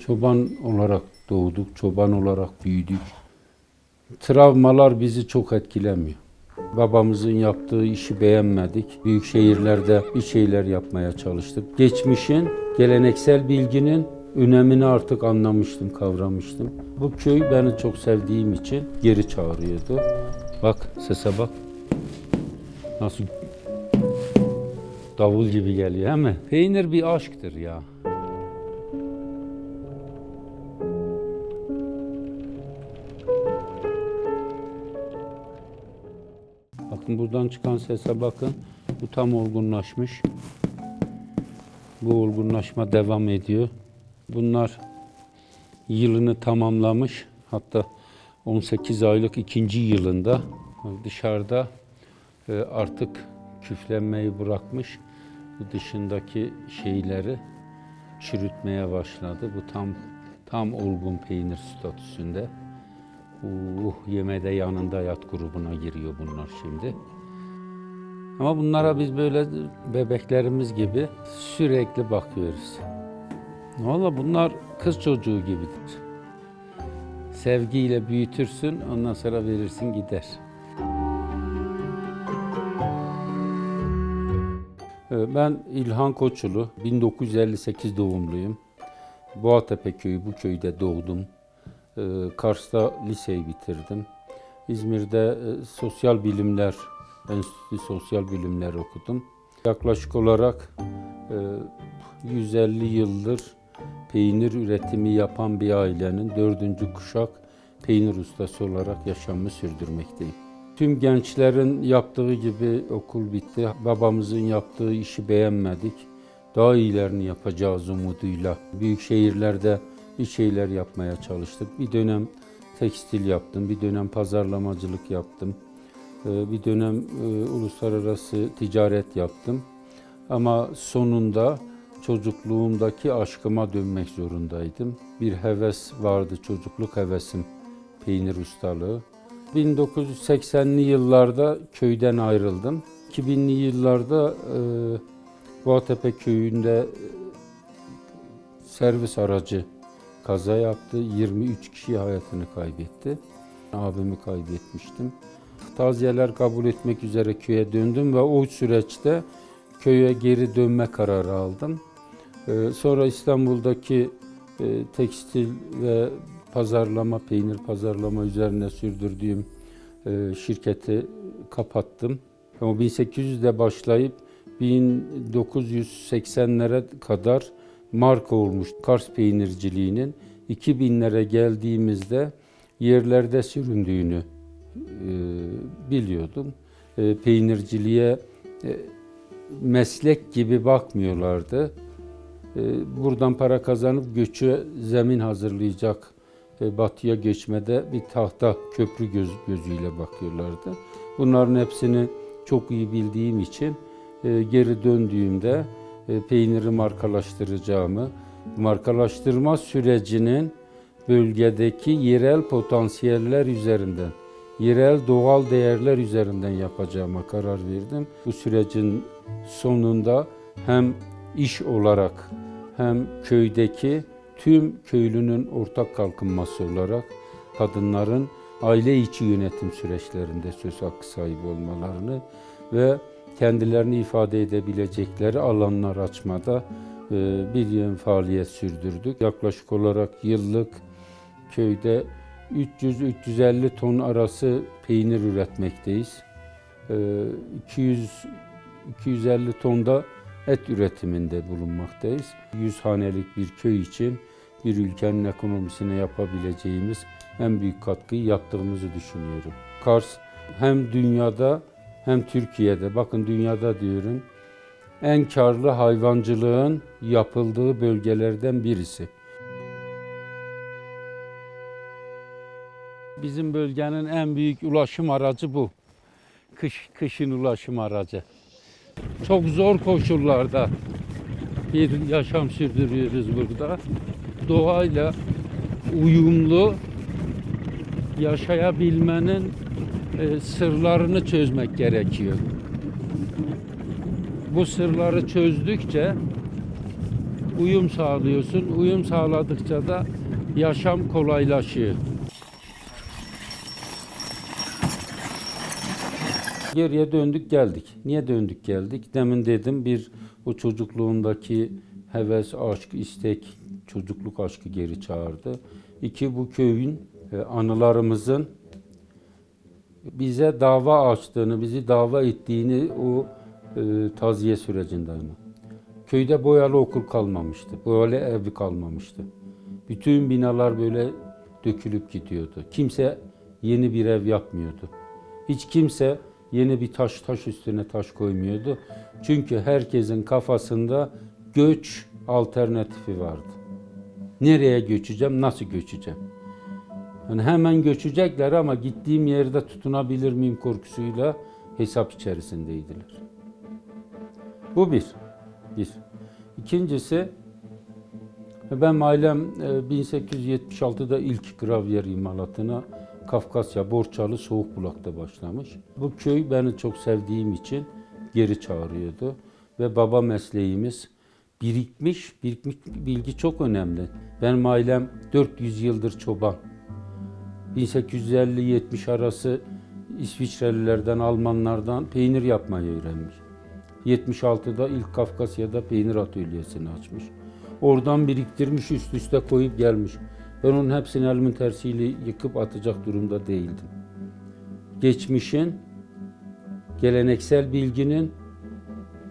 Çoban olarak doğduk, çoban olarak büyüdük. Travmalar bizi çok etkilemiyor. Babamızın yaptığı işi beğenmedik. Büyük şehirlerde bir şeyler yapmaya çalıştık. Geçmişin, geleneksel bilginin önemini artık anlamıştım, kavramıştım. Bu köy beni çok sevdiğim için geri çağırıyordu. Bak, sese bak. Nasıl davul gibi geliyor değil mi? Peynir bir aşktır ya. Bakın buradan çıkan sese bakın. Bu tam olgunlaşmış. Bu olgunlaşma devam ediyor. Bunlar yılını tamamlamış. Hatta 18 aylık ikinci yılında dışarıda e, artık küflenmeyi bırakmış. Bu dışındaki şeyleri çürütmeye başladı. Bu tam tam olgun peynir statüsünde. Uh, yemede yanında yat grubuna giriyor bunlar şimdi. Ama bunlara biz böyle bebeklerimiz gibi sürekli bakıyoruz. Valla bunlar kız çocuğu gibidir. Sevgiyle büyütürsün, ondan sonra verirsin gider. Ee, Ben İlhan Koçulu, 1958 doğumluyum. Boğatepe köyü, bu köyde doğdum. Ee, Kars'ta liseyi bitirdim. İzmir'de e, sosyal bilimler, enstitü sosyal bilimler okudum. Yaklaşık olarak e, 150 yıldır peynir üretimi yapan bir ailenin dördüncü kuşak peynir ustası olarak yaşamımı sürdürmekteyim. Tüm gençlerin yaptığı gibi okul bitti. Babamızın yaptığı işi beğenmedik. Daha iyilerini yapacağız umuduyla. Büyük şehirlerde bir şeyler yapmaya çalıştık. Bir dönem tekstil yaptım, bir dönem pazarlamacılık yaptım. Ee, Bir dönem e, uluslararası ticaret yaptım. Ama sonunda çocukluğumdaki aşkıma dönmek zorundaydım. Bir heves vardı, çocukluk hevesim, peynir ustalığı. 1980'li yıllarda köyden ayrıldım. 2000'li yıllarda e, Boğatepe köyünde e, servis aracı kaza yaptı. 23 kişi hayatını kaybetti. Abimi kaybetmiştim. Taziyeler kabul etmek üzere köye döndüm ve o süreçte köye geri dönme kararı aldım. Ee, sonra İstanbul'daki e, tekstil ve pazarlama, peynir pazarlama üzerine sürdürdüğüm e, şirketi kapattım. Ama 1800'de başlayıp 1980'lere kadar marka olmuş Kars peynirciliğinin 2000'lere geldiğimizde yerlerde süründüğünü e, biliyordum. E, peynirciliğe e, meslek gibi bakmıyorlardı. E, buradan para kazanıp göçü zemin hazırlayacak e, batıya geçmede bir tahta köprü göz, gözüyle bakıyorlardı. Bunların hepsini çok iyi bildiğim için e, geri döndüğümde peyniri markalaştıracağımı, markalaştırma sürecinin bölgedeki yerel potansiyeller üzerinden, yerel doğal değerler üzerinden yapacağıma karar verdim. Bu sürecin sonunda hem iş olarak hem köydeki tüm köylünün ortak kalkınması olarak kadınların aile içi yönetim süreçlerinde söz hakkı sahibi olmalarını ve kendilerini ifade edebilecekleri alanlar açmada e, bir yön faaliyet sürdürdük. Yaklaşık olarak yıllık köyde 300-350 ton arası peynir üretmekteyiz. E, 200 250 tonda et üretiminde bulunmaktayız. 100 hanelik bir köy için bir ülkenin ekonomisine yapabileceğimiz en büyük katkıyı yaptığımızı düşünüyorum. Kars hem dünyada hem Türkiye'de, bakın dünyada diyorum, en karlı hayvancılığın yapıldığı bölgelerden birisi. Bizim bölgenin en büyük ulaşım aracı bu. Kış, kışın ulaşım aracı. Çok zor koşullarda bir yaşam sürdürüyoruz burada. Doğayla uyumlu yaşayabilmenin e, sırlarını çözmek gerekiyor. Bu sırları çözdükçe uyum sağlıyorsun. Uyum sağladıkça da yaşam kolaylaşıyor. Geriye döndük geldik. Niye döndük geldik? Demin dedim bir o çocukluğundaki heves, aşk, istek, çocukluk aşkı geri çağırdı. İki bu köyün e, anılarımızın bize dava açtığını, bizi dava ettiğini o e, taziye sürecindeyim. Köyde boyalı okul kalmamıştı. Boyalı ev kalmamıştı. Bütün binalar böyle dökülüp gidiyordu. Kimse yeni bir ev yapmıyordu. Hiç kimse yeni bir taş taş üstüne taş koymuyordu. Çünkü herkesin kafasında göç alternatifi vardı. Nereye göçeceğim, nasıl göçeceğim? Yani hemen göçecekler ama gittiğim yerde tutunabilir miyim korkusuyla hesap içerisindeydiler. Bu bir. Bir. İkincisi ben ailem e, 1876'da ilk gravyer imalatına Kafkasya Borçalı Soğukbulak'ta başlamış. Bu köy beni çok sevdiğim için geri çağırıyordu ve baba mesleğimiz birikmiş, birikmiş bilgi çok önemli. Benim ailem 400 yıldır çoban. 1850-70 arası İsviçrelilerden, Almanlardan peynir yapmayı öğrenmiş. 76'da ilk Kafkasya'da peynir atölyesini açmış. Oradan biriktirmiş üst üste koyup gelmiş. Ben onun hepsini elimin tersiyle yıkıp atacak durumda değildim. Geçmişin, geleneksel bilginin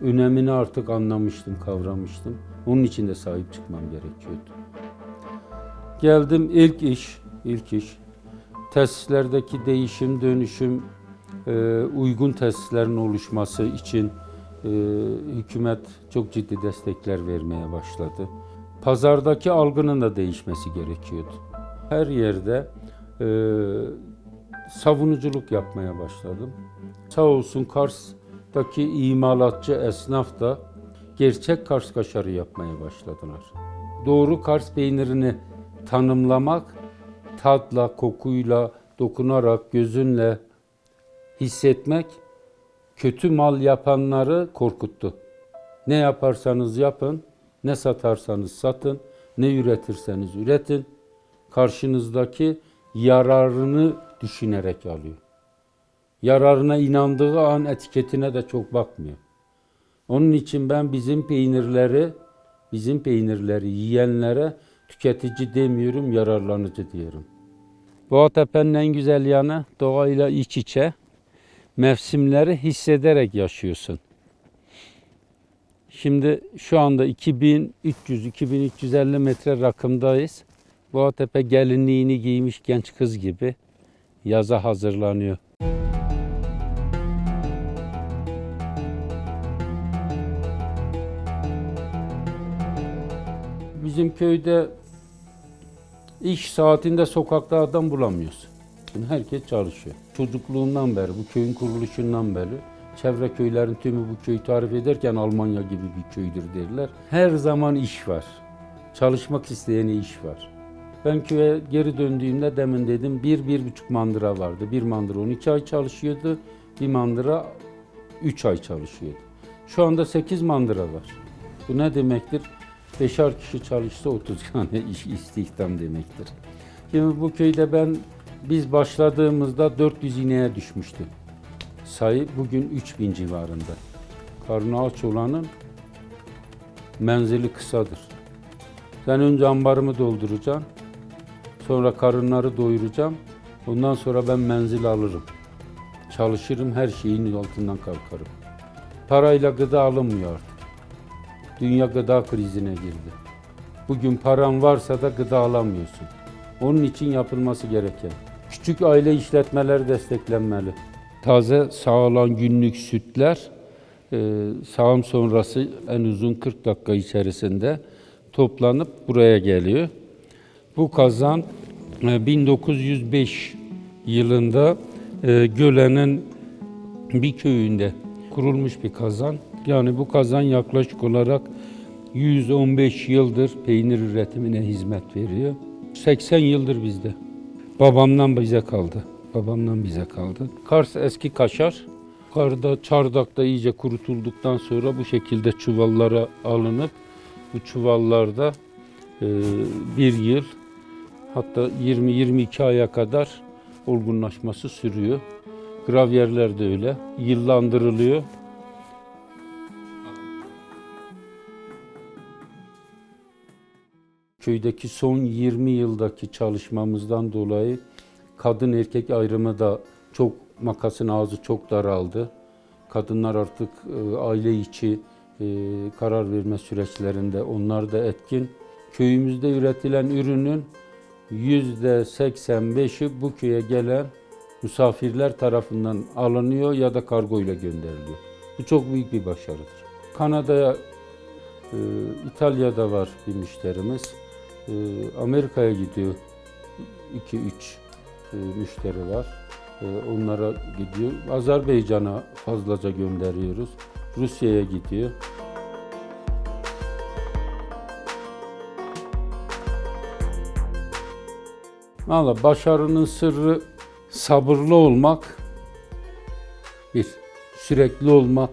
önemini artık anlamıştım, kavramıştım. Onun için de sahip çıkmam gerekiyordu. Geldim ilk iş, ilk iş. Tesislerdeki değişim, dönüşüm, e, uygun tesislerin oluşması için e, hükümet çok ciddi destekler vermeye başladı. Pazardaki algının da değişmesi gerekiyordu. Her yerde e, savunuculuk yapmaya başladım. Sağ olsun Kars'taki imalatçı esnaf da gerçek Kars kaşarı yapmaya başladılar. Doğru Kars peynirini tanımlamak, tatla, kokuyla, dokunarak, gözünle hissetmek kötü mal yapanları korkuttu. Ne yaparsanız yapın, ne satarsanız satın, ne üretirseniz üretin. Karşınızdaki yararını düşünerek alıyor. Yararına inandığı an etiketine de çok bakmıyor. Onun için ben bizim peynirleri, bizim peynirleri yiyenlere tüketici demiyorum, yararlanıcı diyorum. Boğatepe'nin en güzel yanı doğayla iç içe mevsimleri hissederek yaşıyorsun. Şimdi şu anda 2300-2350 metre rakımdayız. Boğatepe gelinliğini giymiş genç kız gibi yaza hazırlanıyor. Bizim köyde iş saatinde sokakta adam bulamıyorsun. Şimdi herkes çalışıyor. Çocukluğundan beri, bu köyün kuruluşundan beri çevre köylerin tümü bu köyü tarif ederken Almanya gibi bir köydür derler. Her zaman iş var. Çalışmak isteyene iş var. Ben köye geri döndüğümde demin dedim bir, bir buçuk mandıra vardı. Bir mandıra 12 ay çalışıyordu. Bir mandıra 3 ay çalışıyordu. Şu anda 8 mandıra var. Bu ne demektir? Beşer kişi çalışsa 30 tane iş istihdam demektir. Şimdi bu köyde ben biz başladığımızda 400 ineğe düşmüştü. Sayı bugün 3000 civarında. Karnı aç olanın menzili kısadır. Sen önce ambarımı dolduracaksın. Sonra karınları doyuracağım. Ondan sonra ben menzil alırım. Çalışırım, her şeyin altından kalkarım. Parayla gıda alınmıyor artık. Dünya gıda krizine girdi. Bugün paran varsa da gıda alamıyorsun. Onun için yapılması gereken. Küçük aile işletmeleri desteklenmeli. Taze sağılan günlük sütler e, sağım sonrası en uzun 40 dakika içerisinde toplanıp buraya geliyor. Bu kazan e, 1905 yılında e, Gölen'in bir köyünde kurulmuş bir kazan. Yani bu kazan yaklaşık olarak 115 yıldır peynir üretimine hizmet veriyor. 80 yıldır bizde. Babamdan bize kaldı. Babamdan bize kaldı. Kars eski kaşar. Karda, çardakta iyice kurutulduktan sonra bu şekilde çuvallara alınıp bu çuvallarda e, bir yıl hatta 20-22 aya kadar olgunlaşması sürüyor. Gravyerler de öyle. Yıllandırılıyor. Köydeki son 20 yıldaki çalışmamızdan dolayı kadın erkek ayrımı da çok makasın ağzı çok daraldı. Kadınlar artık e, aile içi e, karar verme süreçlerinde onlar da etkin. Köyümüzde üretilen ürünün yüzde 85'i bu köye gelen misafirler tarafından alınıyor ya da kargo ile gönderiliyor. Bu çok büyük bir başarıdır. Kanada'ya, e, İtalya'da var bir müşterimiz. E, Amerika'ya gidiyor 2-3 e, müşteri var. E, onlara gidiyor. Azerbaycan'a fazlaca gönderiyoruz. Rusya'ya gidiyor. Valla başarının sırrı sabırlı olmak. Bir, sürekli olmak.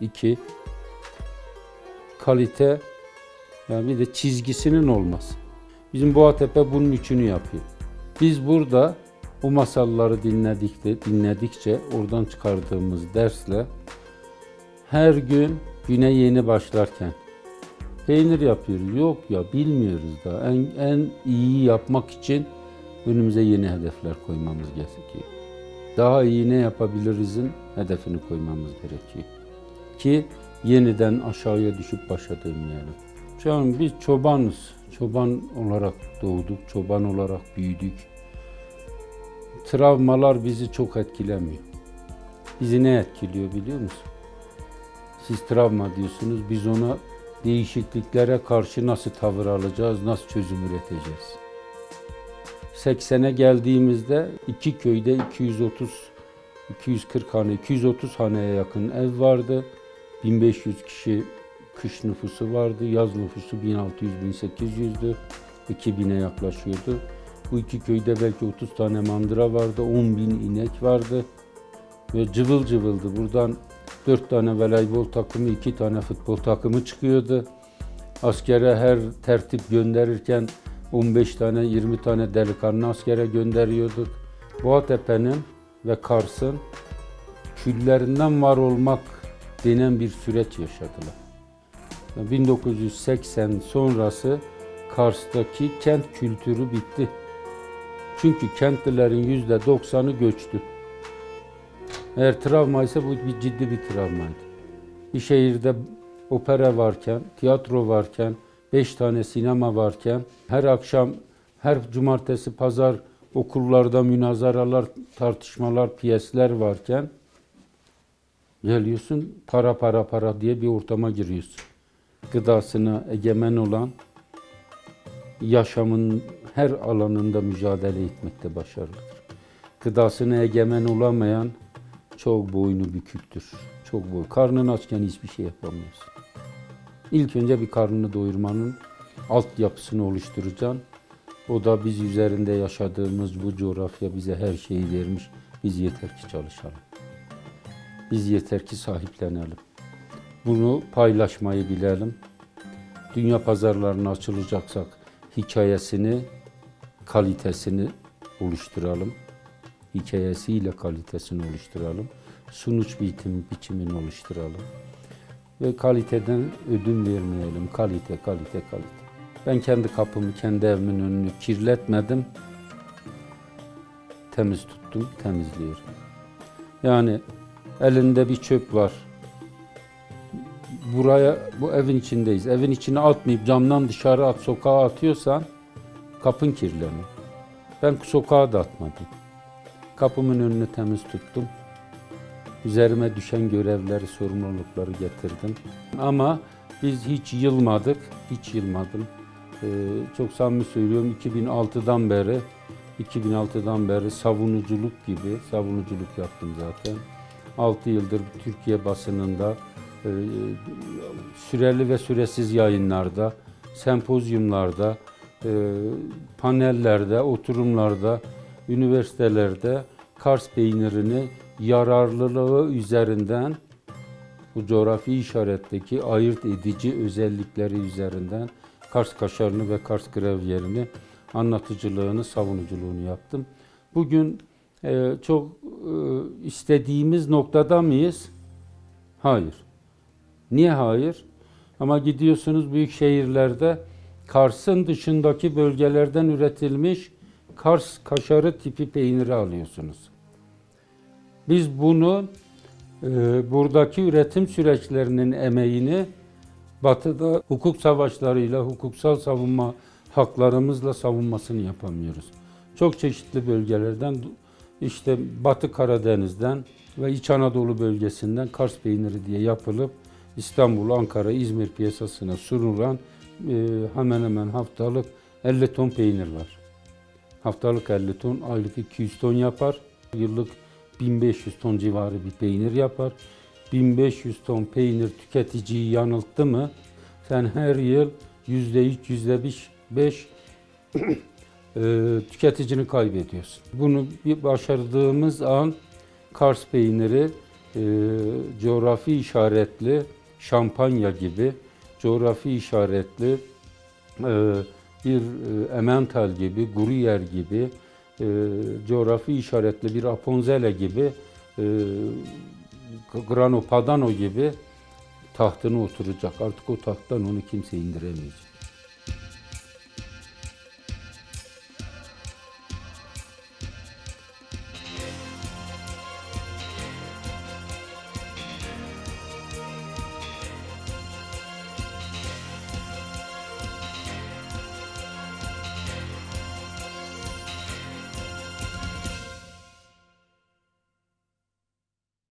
İki, kalite yani bir de çizgisinin olması. Bizim Boğatepe bunun üçünü yapıyor. Biz burada o masalları dinledikçe, dinledikçe oradan çıkardığımız dersle her gün güne yeni başlarken peynir yapıyoruz. Yok ya bilmiyoruz da en, en iyi yapmak için önümüze yeni hedefler koymamız gerekiyor. Daha iyi ne yapabilirizin hedefini koymamız gerekiyor. Ki yeniden aşağıya düşüp başa dönmeyelim. Şu an biz çobanız. Çoban olarak doğduk, çoban olarak büyüdük. Travmalar bizi çok etkilemiyor. Bizi ne etkiliyor biliyor musun? Siz travma diyorsunuz, biz ona değişikliklere karşı nasıl tavır alacağız, nasıl çözüm üreteceğiz? 80'e geldiğimizde iki köyde 230 240 hane, 230 haneye yakın ev vardı. 1500 kişi kış nüfusu vardı. Yaz nüfusu 1600-1800'dü. 2000'e yaklaşıyordu. Bu iki köyde belki 30 tane mandıra vardı. 10 bin inek vardı. Ve cıvıl cıvıldı. Buradan 4 tane voleybol takımı, 2 tane futbol takımı çıkıyordu. Askere her tertip gönderirken 15 tane, 20 tane delikanlı askere gönderiyorduk. Boğatepe'nin ve Kars'ın küllerinden var olmak denen bir süreç yaşadılar. 1980 sonrası Kars'taki kent kültürü bitti. Çünkü kentlilerin %90'ı göçtü. Eğer travma ise bu bir ciddi bir travmaydı. Bir şehirde opera varken, tiyatro varken, beş tane sinema varken, her akşam, her cumartesi, pazar okullarda münazaralar, tartışmalar, piyesler varken geliyorsun para para para diye bir ortama giriyorsun. Gıdasına egemen olan, yaşamın her alanında mücadele etmekte başarılıdır. Gıdasına egemen olamayan çok boynu büküktür. Çok boy. Karnın açken hiçbir şey yapamıyorsun. İlk önce bir karnını doyurmanın altyapısını oluşturacaksın. O da biz üzerinde yaşadığımız bu coğrafya bize her şeyi vermiş. Biz yeter ki çalışalım. Biz yeter ki sahiplenelim. Bunu paylaşmayı bilelim. Dünya pazarlarına açılacaksak hikayesini, kalitesini oluşturalım. Hikayesiyle kalitesini oluşturalım. Sunuş biçim, biçimini oluşturalım. Ve kaliteden ödün vermeyelim. Kalite, kalite, kalite. Ben kendi kapımı, kendi evimin önünü kirletmedim. Temiz tuttum, temizliyorum. Yani elinde bir çöp var. Buraya, bu evin içindeyiz. Evin içine atmayıp camdan dışarı at, sokağa atıyorsan kapın kirleniyor. Ben sokağa da atmadım. Kapımın önünü temiz tuttum. Üzerime düşen görevleri, sorumlulukları getirdim. Ama biz hiç yılmadık, hiç yılmadım. Ee, çok samimi söylüyorum 2006'dan beri 2006'dan beri savunuculuk gibi savunuculuk yaptım zaten. 6 yıldır Türkiye basınında süreli ve süresiz yayınlarda, sempozyumlarda, e, panellerde, oturumlarda, üniversitelerde Kars peynirini yararlılığı üzerinden bu coğrafi işaretteki ayırt edici özellikleri üzerinden Kars kaşarını ve Kars gravyerini anlatıcılığını, savunuculuğunu yaptım. Bugün e, çok e, istediğimiz noktada mıyız? Hayır. Niye hayır? Ama gidiyorsunuz büyük şehirlerde Kars'ın dışındaki bölgelerden üretilmiş Kars kaşarı tipi peyniri alıyorsunuz. Biz bunu e, buradaki üretim süreçlerinin emeğini Batı'da hukuk savaşlarıyla, hukuksal savunma haklarımızla savunmasını yapamıyoruz. Çok çeşitli bölgelerden işte Batı Karadeniz'den ve İç Anadolu bölgesinden Kars peyniri diye yapılıp İstanbul, Ankara, İzmir piyasasına sunulan e, hemen hemen haftalık 50 ton peynir var. Haftalık 50 ton, aylık 200 ton yapar. Yıllık 1500 ton civarı bir peynir yapar. 1500 ton peynir tüketiciyi yanılttı mı sen her yıl %3, %5 e, tüketicini kaybediyorsun. Bunu bir başardığımız an Kars peyniri e, coğrafi işaretli şampanya gibi coğrafi işaretli e, bir e, Emmental gibi, Gruyère gibi e, coğrafi işaretli bir Aponzele gibi Grano Padano gibi tahtına oturacak. Artık o tahttan onu kimse indiremeyecek.